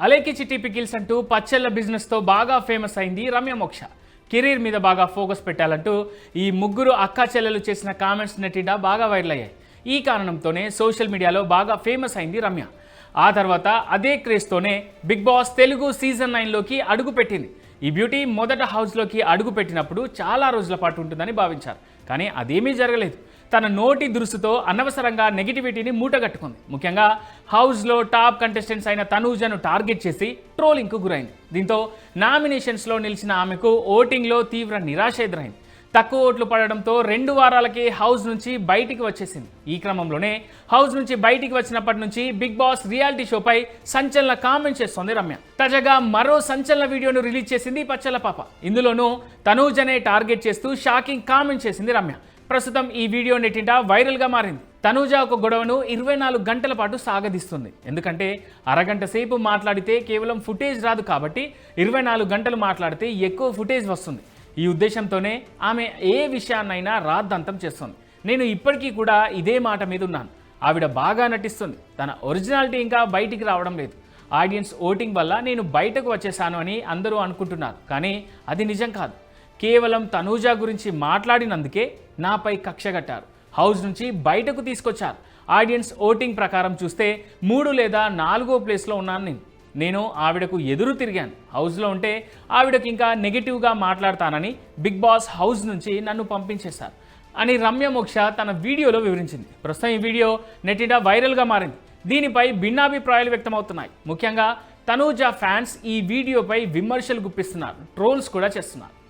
అలేకి చిట్టి పికిల్స్ అంటూ పచ్చళ్ళ బిజినెస్తో బాగా ఫేమస్ అయింది రమ్య మోక్ష. కెరీర్ మీద బాగా ఫోకస్ పెట్టాలంటూ ఈ ముగ్గురు అక్కా చెల్లెలు చేసిన కామెంట్స్ నెట్టిట బాగా వైరల్ అయ్యాయి. ఈ కారణంతోనే సోషల్ మీడియాలో బాగా ఫేమస్ అయింది రమ్య. ఆ తర్వాత అదే క్రేజ్తోనే బిగ్ బాస్ తెలుగు సీజన్ నైన్లోకి అడుగు పెట్టింది. ఈ బ్యూటీ మొదట హౌస్లోకి అడుగు పెట్టినప్పుడు చాలా రోజుల పాటు ఉంటుందని భావించారు. కానీ అదేమీ జరగలేదు. తన నోటి దురుసుతో అనవసరంగా నెగిటివిటీని మూటగట్టుకుంది. ముఖ్యంగా హౌస్లో టాప్ కంటెస్టెంట్స్ అయిన తనూజను టార్గెట్ చేసి ట్రోలింగ్కు గురైంది. దీంతో నామినేషన్స్లో నిలిచిన ఆమెకు ఓటింగ్లో తీవ్ర నిరాశ ఎదురైంది. తక్కువ ఓట్లు పడడంతో రెండు వారాలకే హౌస్ నుంచి బయటికి వచ్చేసింది. ఈ క్రమంలోనే హౌస్ నుంచి బయటికి వచ్చినప్పటి నుంచి బిగ్ బాస్ రియాలిటీ షోపై సంచలన కామెంట్ చేస్తోంది రమ్య. తాజాగా మరో సంచలన వీడియోను రిలీజ్ చేసింది పచ్చల పాప. ఇందులోనూ తనూజనే టార్గెట్ చేస్తూ షాకింగ్ కామెంట్ చేసింది రమ్య. ప్రస్తుతం ఈ వీడియో నెట్టింట వైరల్గా మారింది. తనూజ ఒక గొడవను ఇరవై నాలుగు గంటల పాటు సాగదీస్తుంది. ఎందుకంటే అరగంట సేపు మాట్లాడితే కేవలం ఫుటేజ్ రాదు కాబట్టి ఇరవై నాలుగు గంటలు మాట్లాడితే ఎక్కువ ఫుటేజ్ వస్తుంది. ఈ ఉద్దేశంతోనే ఆమె ఏ విషయాన్నైనా రాద్దంతం చేస్తుంది. నేను ఇప్పటికీ కూడా ఇదే మాట మీద ఉన్నాను. ఆవిడ బాగా నటిస్తుంది. తన ఒరిజినాలిటీ ఇంకా బయటికి రావడం లేదు. ఆడియన్స్ ఓటింగ్ వల్ల నేను బయటకు వచ్చేసాను అని అందరూ అనుకుంటున్నారు. కానీ అది నిజం కాదు. కేవలం తనూజా గురించి మాట్లాడినందుకే నాపై కక్ష కట్టారు. హౌస్ నుంచి బయటకు తీసుకొచ్చారు. ఆడియన్స్ ఓటింగ్ ప్రకారం చూస్తే మూడు లేదా నాలుగో ప్లేస్లో ఉన్నాను నేను. నేను ఆవిడకు ఎదురు తిరిగాను. హౌస్లో ఉంటే ఆవిడకి ఇంకా నెగిటివ్గా మాట్లాడతానని బిగ్ బాస్ హౌస్ నుంచి నన్ను పంపించేశారు అని రమ్య మోక్ష తన వీడియోలో వివరించింది. ప్రస్తుతం ఈ వీడియో నెట్టింట వైరల్గా మారింది. దీనిపై భిన్నాభిప్రాయాలు వ్యక్తమవుతున్నాయి. ముఖ్యంగా తనూజ ఫ్యాన్స్ ఈ వీడియోపై విమర్శలు గుప్పిస్తున్నారు. ట్రోల్స్ కూడా చేస్తున్నారు.